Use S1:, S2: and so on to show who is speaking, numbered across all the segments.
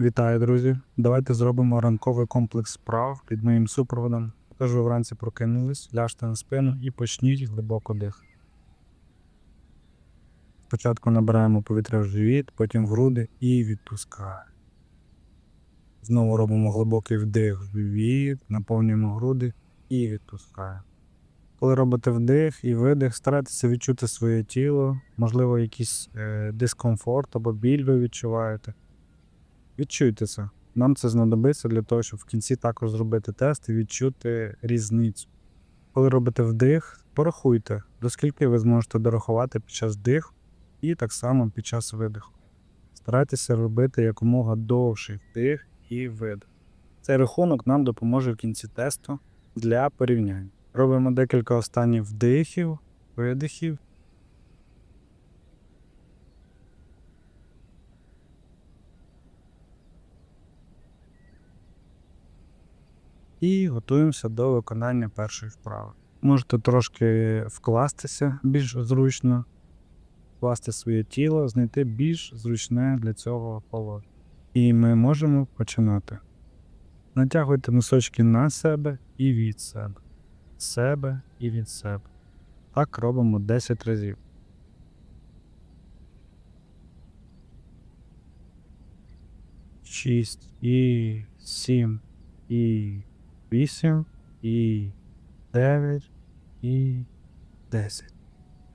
S1: Вітаю, друзі! Давайте зробимо ранковий комплекс справ під моїм супроводом. Тож ви вранці прокинулись, ляжте на спину і почніть глибоко дих. Спочатку набираємо повітря в живіт, потім в груди і відпускаємо. Знову робимо глибокий вдих в живіт, наповнюємо груди і відпускаємо. Коли робите вдих і видих, старайтеся відчути своє тіло, можливо, якийсь е, дискомфорт або біль ви відчуваєте. Відчуйте це. Нам це знадобиться для того, щоб в кінці також зробити тест і відчути різницю. Коли робите вдих, порахуйте, до скільки ви зможете дорахувати під час вдиху і так само під час видиху. Старайтеся робити якомога довший вдих і видих. Цей рахунок нам допоможе в кінці тесту для порівняння. Робимо декілька останніх вдихів, видихів. І готуємося до виконання першої вправи. Можете трошки вкластися більш зручно, вкласти своє тіло, знайти більш зручне для цього положення. І ми можемо починати. Натягуйте носочки на себе і від себе. Себе і від себе. Так робимо 10 разів. Шість і сім і вісім і дев'ять і десять.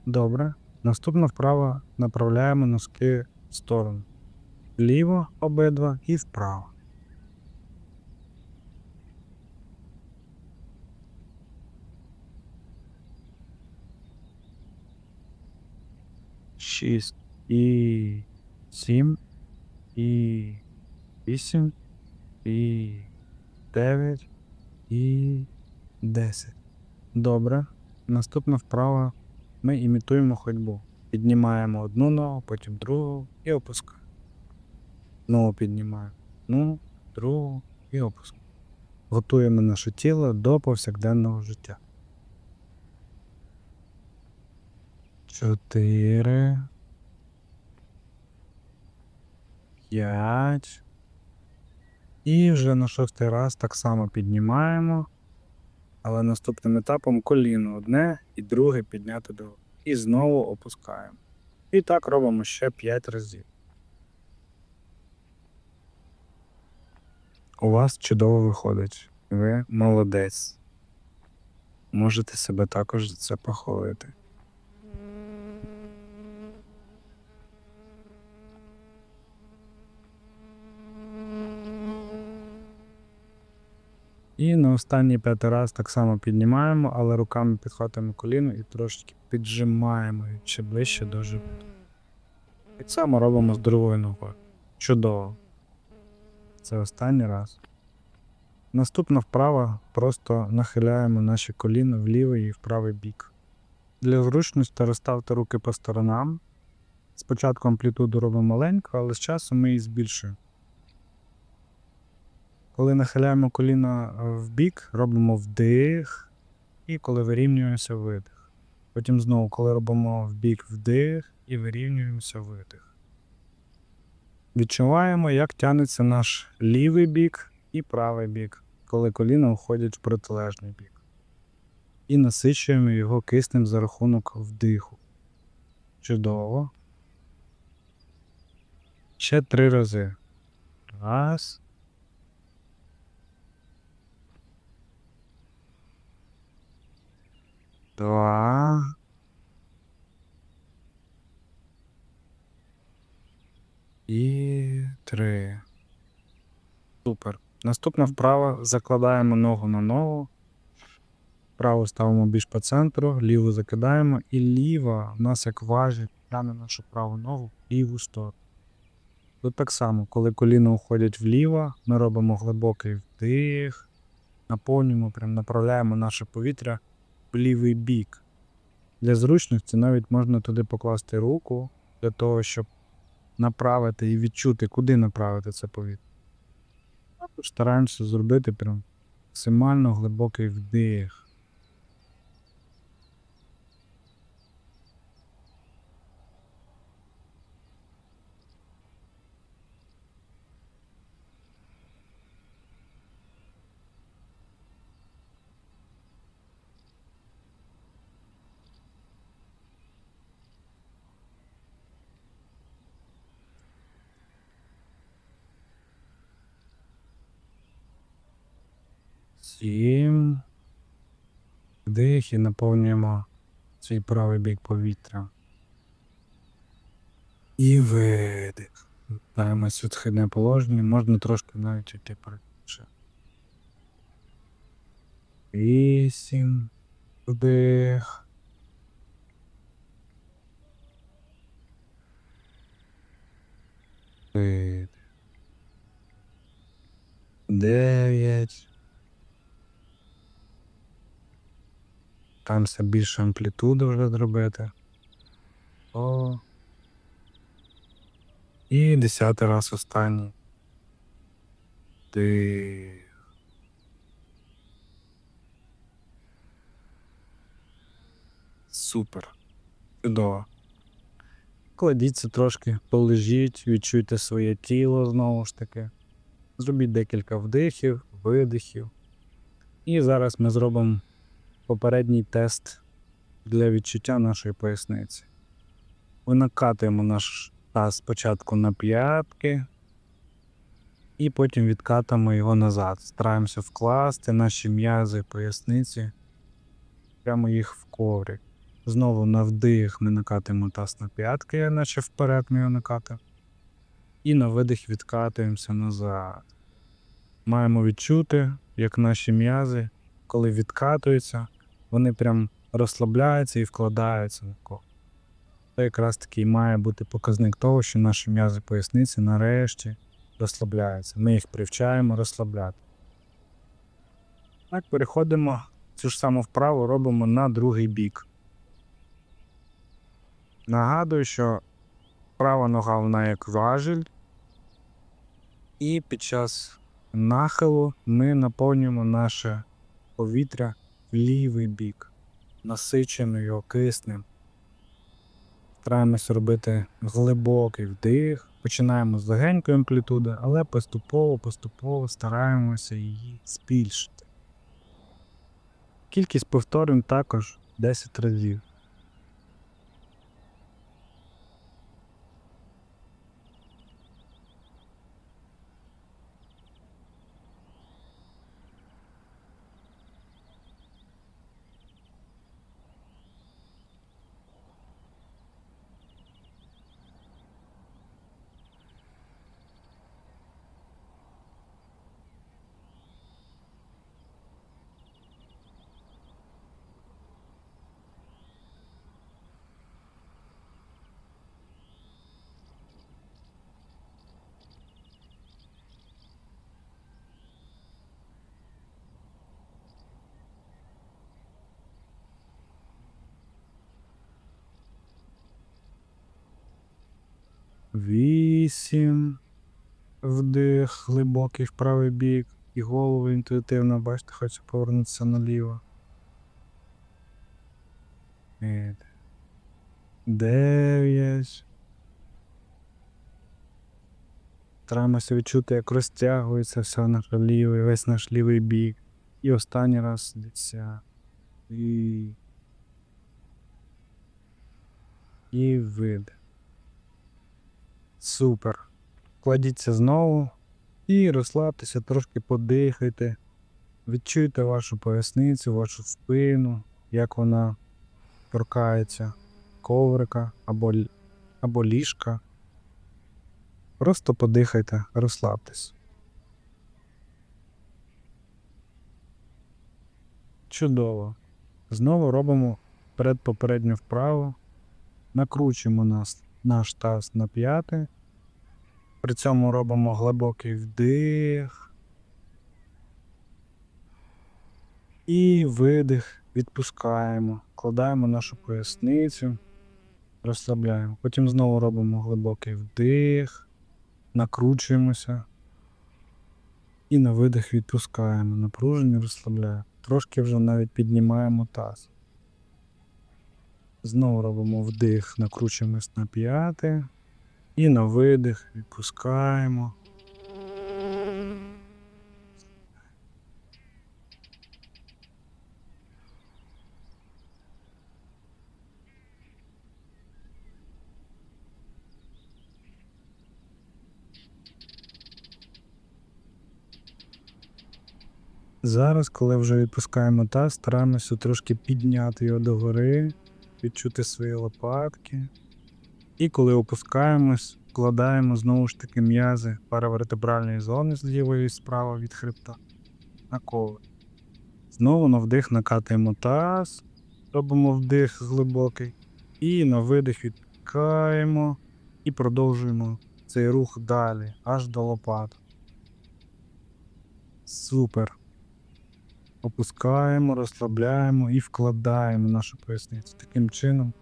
S1: Добре. Наступна вправа направляємо носки в сторону. Вліво обидва і вправо. Шість і сім і вісім і дев'ять і 10. Добре. Наступна вправа. Ми імітуємо ходьбу. Піднімаємо одну ногу, потім другу і опускаємо. Ногу піднімаємо. Ну, другу і опускаємо. Готуємо наше тіло до повсякденного життя. Чотири. П'ять. І вже на шостий раз так само піднімаємо, але наступним етапом коліно одне і друге підняти до. І знову опускаємо. І так робимо ще 5 разів. У вас чудово виходить. Ви молодець. Можете себе також за це похвалити. І на останній п'ятий раз так само піднімаємо, але руками підхватуємо коліно і трошечки піджимаємо ще ближче до животу. Так само робимо з другою ногою. Чудово. Це останній раз. Наступна вправа просто нахиляємо наші коліна в лівий і в правий бік. Для зручності розставте руки по сторонам. Спочатку амплітуду робимо маленьку, але з часом ми її збільшуємо. Коли нахиляємо коліна в бік, робимо вдих, і коли вирівнюємося видих. Потім знову, коли робимо в бік вдих і вирівнюємося видих. Відчуваємо, як тягнеться наш лівий бік і правий бік, коли коліна уходять в протилежний бік. І насичуємо його киснем за рахунок вдиху. Чудово. Ще три рази. Раз. Два. І три. Супер. Наступна вправа закладаємо ногу на ногу. Праву ставимо більш по центру, ліву закидаємо, і ліва в нас як важить тягне нашу праву ногу в ліву сторону. Тут так само, коли коліна уходять вліво, ми робимо глибокий вдих, наповнюємо, прям направляємо наше повітря лівий бік. Для зручності навіть можна туди покласти руку для того, щоб направити і відчути, куди направити це повітря. Стараємося зробити прям максимально глибокий вдих. Сім. Вдих і наповнюємо свій правий бік повітря. І видих. Вертаємось у положення, можна трошки навіть йти передше. Вісім. Вдих. Дев'ять. Стараємося більше амплітуди вже зробити. О. І десятий раз останній. Ти. Супер. Чудово. Кладіться трошки, полежіть, відчуйте своє тіло знову ж таки. Зробіть декілька вдихів, видихів. І зараз ми зробимо попередній тест для відчуття нашої поясниці. Ми накатуємо наш таз спочатку на п'ятки, і потім відкатуємо його назад. Стараємося вкласти наші м'язи поясниці, прямо їх в коврик. Знову на вдих ми накатуємо таз на п'ятки, наче вперед ми його накатуємо. І на видих відкатуємося назад. Маємо відчути, як наші м'язи, коли відкатуються, вони прям розслабляються і вкладаються на кого. Це якраз таки має бути показник того, що наші м'язи поясниці нарешті розслабляються. Ми їх привчаємо розслабляти. Так, переходимо цю ж саму вправу робимо на другий бік. Нагадую, що права нога вона як важіль, і під час нахилу ми наповнюємо наше повітря в лівий бік, насиченою киснем. Стараємось робити глибокий вдих. Починаємо з легенької амплітуди, але поступово-поступово стараємося її збільшити. Кількість повторень також 10 разів. Вісім. Вдих глибокий в правий бік. І голову інтуїтивно, бачите, хоче повернутися наліво. Дев'ять. Стараємося відчути, як розтягується все наше лівий, весь наш лівий бік. І останній раз десять. І. І вид. Супер. Кладіться знову і розслабтеся, трошки подихайте. Відчуйте вашу поясницю, вашу спину, як вона торкається коврика або, або ліжка. Просто подихайте, розслабтесь. Чудово. Знову робимо передпопередню вправу. Накручуємо нас, наш таз на п'яти. При цьому робимо глибокий вдих. І видих, відпускаємо, кладаємо нашу поясницю, розслабляємо. Потім знову робимо глибокий вдих, накручуємося. І на видих відпускаємо. Напруження розслабляємо. Трошки вже навіть піднімаємо таз. Знову робимо вдих, накручуємось на п'яти. І на видих відпускаємо. Зараз, коли вже відпускаємо таз, стараємося трошки підняти його догори, відчути свої лопатки. І коли опускаємось, вкладаємо знову ж таки м'язи паравертебральної зони з лівої і справа від хребта на коло. Знову на вдих накатуємо таз, робимо вдих глибокий. І на видих відпускаємо і продовжуємо цей рух далі, аж до лопат. Супер. Опускаємо, розслабляємо і вкладаємо нашу поясницю. Таким чином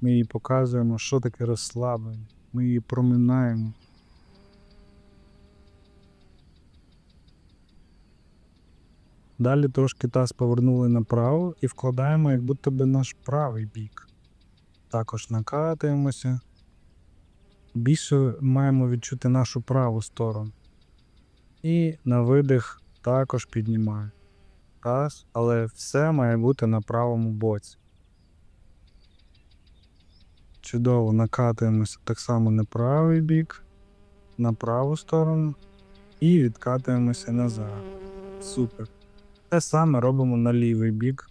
S1: ми їй показуємо, що таке розслаблення. Ми її проминаємо. Далі трошки таз повернули направо і вкладаємо, як будто би наш правий бік. Також накатуємося. Більше маємо відчути нашу праву сторону. І на видих також піднімаю. Раз, але все має бути на правому боці. Чудово накатуємося так само на правий бік, на праву сторону і відкатуємося назад. Супер. Те саме робимо на лівий бік.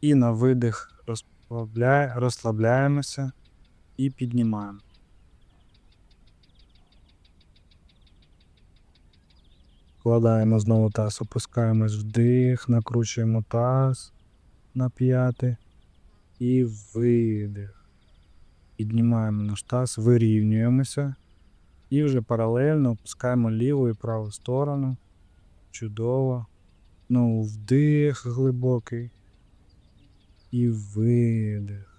S1: І на видих розслабля... розслабляємося і піднімаємо. Вкладаємо знову таз, опускаємось вдих, накручуємо таз на п'яти і видих. Піднімаємо наш таз, вирівнюємося і вже паралельно опускаємо ліву і праву сторону. Чудово. Ну, вдих глибокий і видих.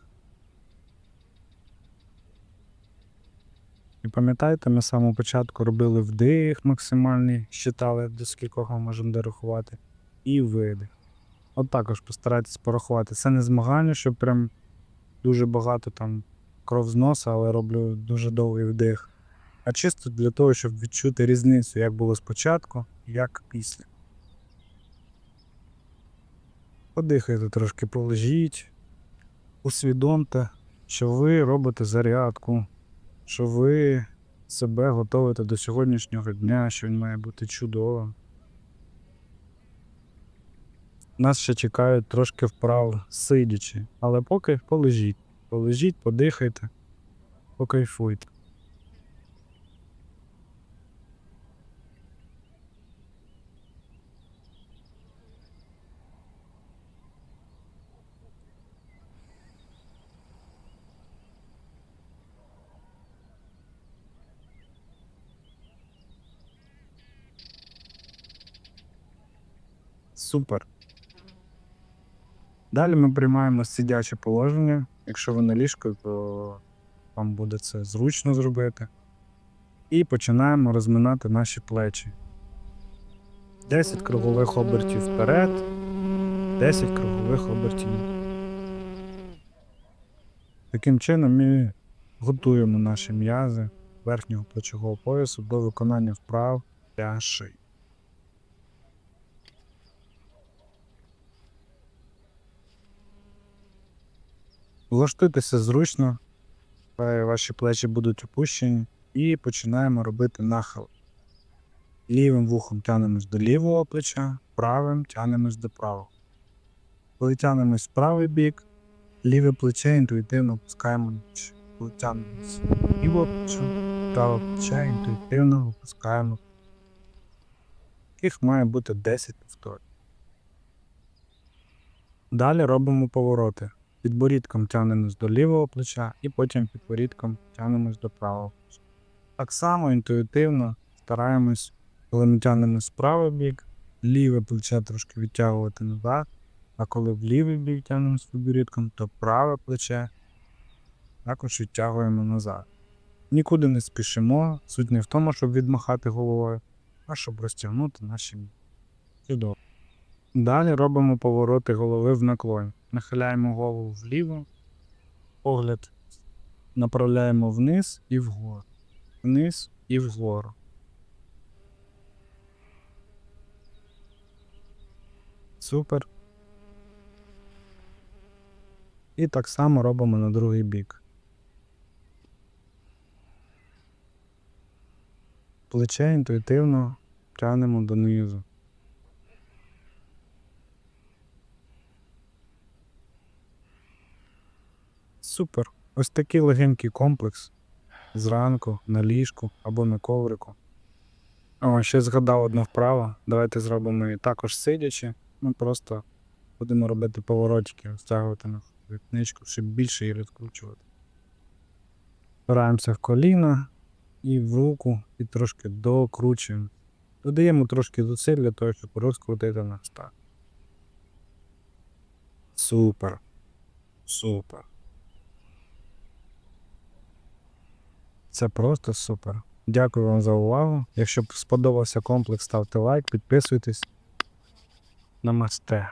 S1: І пам'ятаєте, ми з самого початку робили вдих максимальний, считали до скількох ми можемо дорахувати, і видих. От також постарайтесь порахувати. Це не змагання, що прям дуже багато там кров з носа, але роблю дуже довгий вдих. А чисто для того, щоб відчути різницю, як було спочатку, як після. Подихайте трошки, полежіть, усвідомте, що ви робите зарядку, що ви себе готуєте до сьогоднішнього дня, що він має бути чудовим. Нас ще чекають трошки вправ сидячи, але поки полежіть. Полежіть, подихайте, покайфуйте. Супер. Далі ми приймаємо сидяче положення. Якщо ви на ліжку, то вам буде це зручно зробити. І починаємо розминати наші плечі. 10 кругових обертів вперед, 10 кругових обертів. Таким чином ми готуємо наші м'язи верхнього плечового поясу до виконання вправ для шиї. Влаштуйтеся зручно, ваші плечі будуть опущені, і починаємо робити нахил. Лівим вухом тянемось до лівого плеча, правим тянемось до правого. Коли тянемось в правий бік, ліве плече інтуїтивно опускаємо нижче. Коли тянемось в ліве плече, праве плече інтуїтивно опускаємо. Їх має бути 10 повторень. Далі робимо повороти. Підборідком тягнемось до лівого плеча і потім підборідком тягнемось до правого плеча. Так само інтуїтивно стараємось, коли ми тягнемось в правий бік, ліве плече трошки відтягувати назад, а коли в лівий бік тягнемось підборідком, то праве плече також відтягуємо назад. Нікуди не спішимо, суть не в тому, щоб відмахати головою, а щоб розтягнути наші. Чудово. Далі робимо повороти голови в наклон. Нахиляємо голову вліво, погляд направляємо вниз і вгору, вниз і вгору. Супер. І так само робимо на другий бік. Плече інтуїтивно тягнемо донизу. Супер. Ось такий легенький комплекс. Зранку, на ліжку або на коврику. О, ще згадав одну вправу. Давайте зробимо її також сидячи. Ми просто будемо робити поворотики, стягувати на книжку, щоб більше її розкручувати. Впираємося в коліна і в руку, і трошки докручуємо. Додаємо трошки зусиль для того, щоб розкрутити наш так. Супер. Супер. Це просто супер. Дякую вам за увагу. Якщо сподобався комплекс, ставте лайк, підписуйтесь. Намасте.